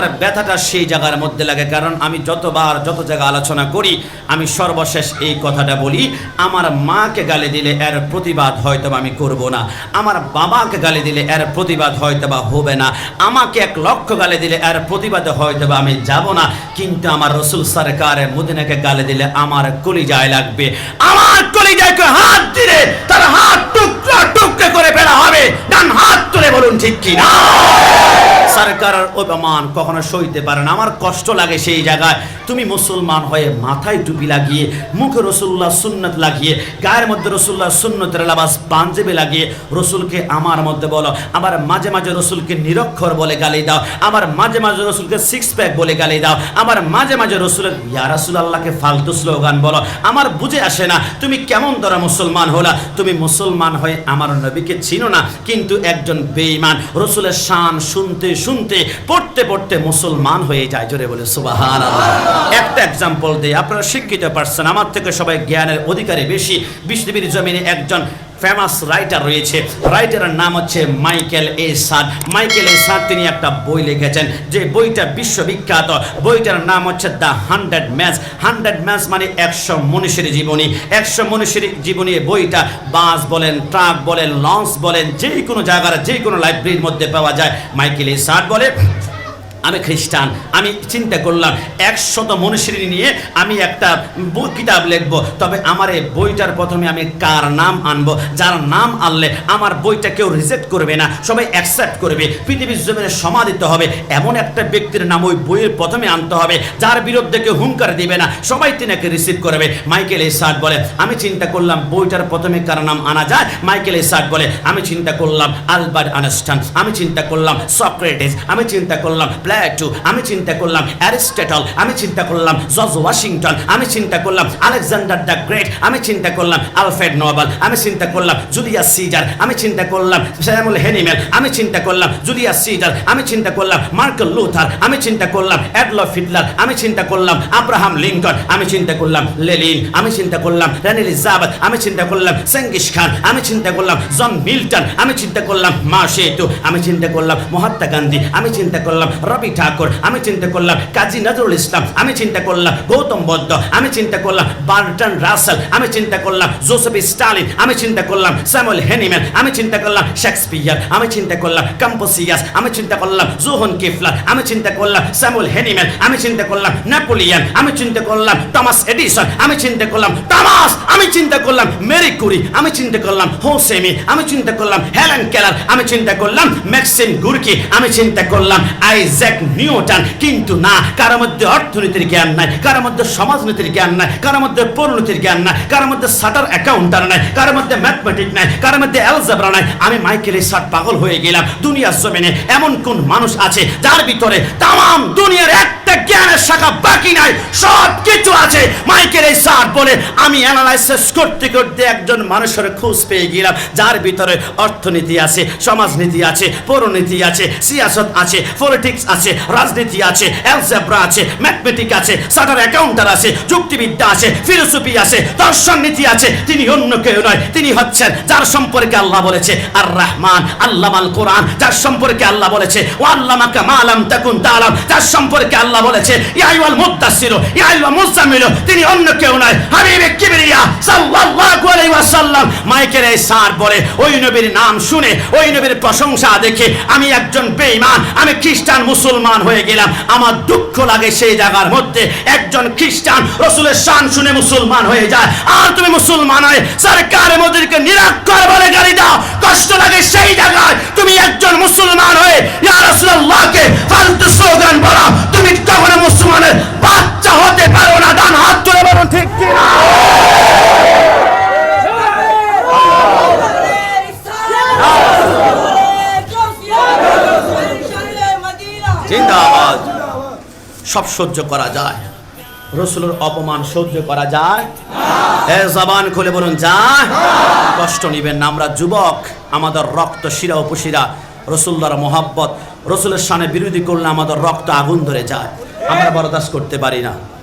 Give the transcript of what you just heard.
আমার ব্যথাটা সেই জায়গার মধ্যে লাগে। কারণ আমি যতবার যত জায়গা আলোচনা করি, আমি সর্বশেষ এই কথাটা বলি, আমার মাকে গালি দিলে এর প্রতিবাদ হয়তো আমি করব না। আমার বাবাকে গালি দিলে এর প্রতিবাদ হয়তো বা হবে না। আমাকে এক লক্ষ গালি দিলে এর প্রতিবাদে হয়তো বা আমি যাব না। কিন্তু আমার রসুল সরকারের মুদিনাকে গালি দিলে আমার কলিজায় লাগবে। আমার কলিজাকে হাত দিলে তার হাত টুকরা টুকরা করে ফেলা হবে। ডান হাত তুলে বলুন ঠিক কি না সরকারের অপমান কখনো সইতে পারে না। আমার কষ্ট লাগে সেই জায়গায়। তুমি মুসলমান হয়ে মাথায় টুপি লাগিয়ে, মুখে রসুল্লাহ সুন্নত লাগিয়ে, গায়ের মধ্যে রসুল্লাহ সুন্নতের লাবাস পাঞ্জাবি লাগিয়ে রসুলকে আমার মধ্যে বলো, আবার মাঝে মাঝে রসুলকে নিরক্ষর বলে গালি দাও, আবার মাঝে মাঝে রসুলকে সিক্স প্যাক বলে গালি দাও, আবার মাঝে মাঝে রসুলের ইয়া রাসুল আল্লাহকে ফালতু স্লোগান বলো। আমার বুঝে আসে না, তুমি কেমন ধরা মুসলমান হলা? তুমি মুসলমান হয়ে আমার নবীকে চিনো না, কিন্তু একজন বেঈমান। রসুলের শান শুনতে শুনতে পড়তে পড়তে মুসলমান হয়ে যায়। জোরে বলে সুবাহান একটা এক্সাম্পল দিয়ে আপনারা শিক্ষিত পারছেন আমার থেকে সবাই জ্ঞানের অধিকারী বেশি। পৃথিবীর জমিনে একজন ফেমাস রাইটার রয়েছে। রাইটারের নাম হচ্ছে মাইকেল এ সাদ মাইকেল এ সাদ তিনি একটা বই লিখেছেন, যে বইটা বিশ্ববিখ্যাত। বইটার নাম হচ্ছে the hundred match hundred match মানে একশো মনীষীর জীবনী। একশো মনীষীর জীবনী বইটা বাস বলেন, ট্রাক বলেন, লঞ্চ বলেন যে কোনো জায়গার যে কোনো লাইব্রেরির মধ্যে পাওয়া যায়। মাইকেল এ সাদ বলে আমি খ্রিস্টান, আমি চিন্তা করলাম, একশত মনীষী নিয়ে আমি একটা কিতাব লিখব। তবে আমার এই বইটার প্রথমে আমি কার নাম আনব? যার নাম আনলে আমার বইটা কেউ রিজেক্ট করবে না, সবাই অ্যাকসেপ্ট করবে, পৃথিবীর জমিনে সমাদিত হবে। এমন একটা ব্যক্তির নাম ওই বইয়ের প্রথমে আনতে হবে, যার বিরুদ্ধে কেউ হুঙ্কার দিবে না, সবাই তিনাকে রিসিভ করবে। মাইকেল এসাদ বলে, আমি চিন্তা করলাম বইটার প্রথমে কার নাম আনা যায়? মাইকেল এসাদ বলে, আমি চিন্তা করলাম আলবার্ট আনস্টান আমি চিন্তা করলাম সক্রেটিস, আমি চিন্তা করলাম প্ল্যাটু আমি চিন্তা করলাম অ্যারিস্টটল আমি চিন্তা করলাম জর্জ ওয়াশিংটন আমি চিন্তা করলাম আলেকজান্ডার দ্য গ্রেট আমি চিন্তা করলাম আলফ্রেড নোবেল আমি চিন্তা করলাম জুলিয়াস সিজার আমি চিন্তা করলাম স্যামুয়েল হেনিমেল আমি চিন্তা করলাম জুলিয়াস সিজার আমি চিন্তা করলাম মার্কেল লুথার আমি চিন্তা করলাম অ্যাডলফ হিটলার আমি চিন্তা করলাম আব্রাহাম লিঙ্কন আমি চিন্তা করলাম লেলিন আমি চিন্তা করলাম রানী এলিজাবেথ আমি চিন্তা করলাম সেঙ্গিস খান আমি চিন্তা করলাম জন মিল্টন আমি চিন্তা করলাম মা সেতু আমি চিন্তা করলাম মহাত্মা গান্ধী আমি চিন্তা করলাম রবি ঠাকুর আমি চিন্তা করলাম কাজী নজরুল ইসলাম আমি চিন্তা করলাম গৌতম বদ্ধ আমি চিন্তা করলাম বার্টন রাসেল আমি চিন্তা করলাম জোসেফ স্টালিন আমি চিন্তা করলাম স্যামুয়েল হেনিম্যান আমি চিন্তা করলাম শেক্সপিয়ার আমি চিন্তা করলাম কম্পোসিয়াস আমি চিন্তা করলাম জোহন কিফলার আমি চিন্তা করলাম স্যামুয়েল হেনিম্যান আমি চিন্তা করলাম নেপোলিয়ান আমি চিন্তা করলাম টমাস এডিসন আমি চিন্তা করলাম টমাস আমি চিন্তা করলাম মেরি কুরি আমি চিন্তা করলাম হোসেমি আমি চিন্তা করলাম হেলেন কেলার আমি চিন্তা করলাম ম্যাক্সিম গুরকি আমি চিন্তা করলাম আইজ্যাক নিউটন কিন্তু না, কারও মধ্যে অর্থনীতির জ্ঞান নাই, কারও মধ্যে সমাজনীতির জ্ঞান নাই, কারও মধ্যে পরিণতির জ্ঞান নাই, কারও মধ্যে সাটার অ্যাকাউন্টার নাই, কারও মধ্যে ম্যাথমেটিক নাই, কারও মধ্যে অ্যালজাবরা নাই। আমি মাইকেল সাট পাগল হয়ে গেলাম দুনিয়ার জমিনে। এমন কোন মানুষ আছে যার ভিতরে তাম দুনিয়ার একটা জ্ঞানের শাখা বাকি নাই সব কিছু আছে। মাইকেল এই সার বলে আমি অ্যানালাইসিস করতে করতে একজন মানুষের খোঁজ পেয়ে গেলাম, যার ভিতরে অর্থনীতি আছে, সমাজনীতি আছে, পৌরনীতি আছে, সিয়াসত আছে পলিটিক্স আছে, রাজনীতি আছে অ্যালজেব্রা আছে ম্যাথমেটিক আছে সাটার অ্যাকাউন্টার আছে, যুক্তিবিদ্যা আছে ফিলোসফি আছে, দর্শন নীতি আছে, তিনি অন্য কেউ নয়, তিনি হচ্ছেন যার সম্পর্কে আল্লাহ বলেছে আর রহমান আল্লাহ আল কোরআন যার সম্পর্কে আল্লাহ বলেছে ও আল্লামাকা মালাম তাকুন তালাম, যার সম্পর্কে আল্লাহ বলেছে ইয়াইওয়াল মুদ্দাসির ইয়াইওয়াল মুজাম্মিল তিনি অন্য কেউ নয়, হাবিবে কিবরিয়া সাল্লাল্লাহু আলাইহি ওয়াসাল্লাম। মাইকেল এই সার বলে ওই নবীর নাম শুনে, ওই নবীর প্রশংসা দেখে আমি একজন বেঈমান, আমি খ্রিস্টান মুসলমান হয়ে গেলাম। আমার দুঃখ লাগে সেই জায়গার মধ্যে একজন খ্রিস্টান রসুলের শান শুনে মুসলমান হয়ে যায়। আর তুমি মুসলমান হয়ে সরকার মোদীকে নিরাক্ষর বলে গালি দাও। কষ্ট লাগে সেই জায়গায় তুমি একজন মুসলমান হয়ে জিন্দাবাদ। সব সহ্য করা যায়। রসুলের অপমান সহ্য করা যায়। খুলে বলুন, যায়। কষ্ট নিবেন না আমরা যুবক। আমাদের রক্ত শিরা উপশিরা রসুল্লার মোহাব্বত। রসুলের সামনে বিরোধী করলে আমাদের রক্ত আগুন ধরে যায়। আমরা বরদাস্ত করতে পারি না।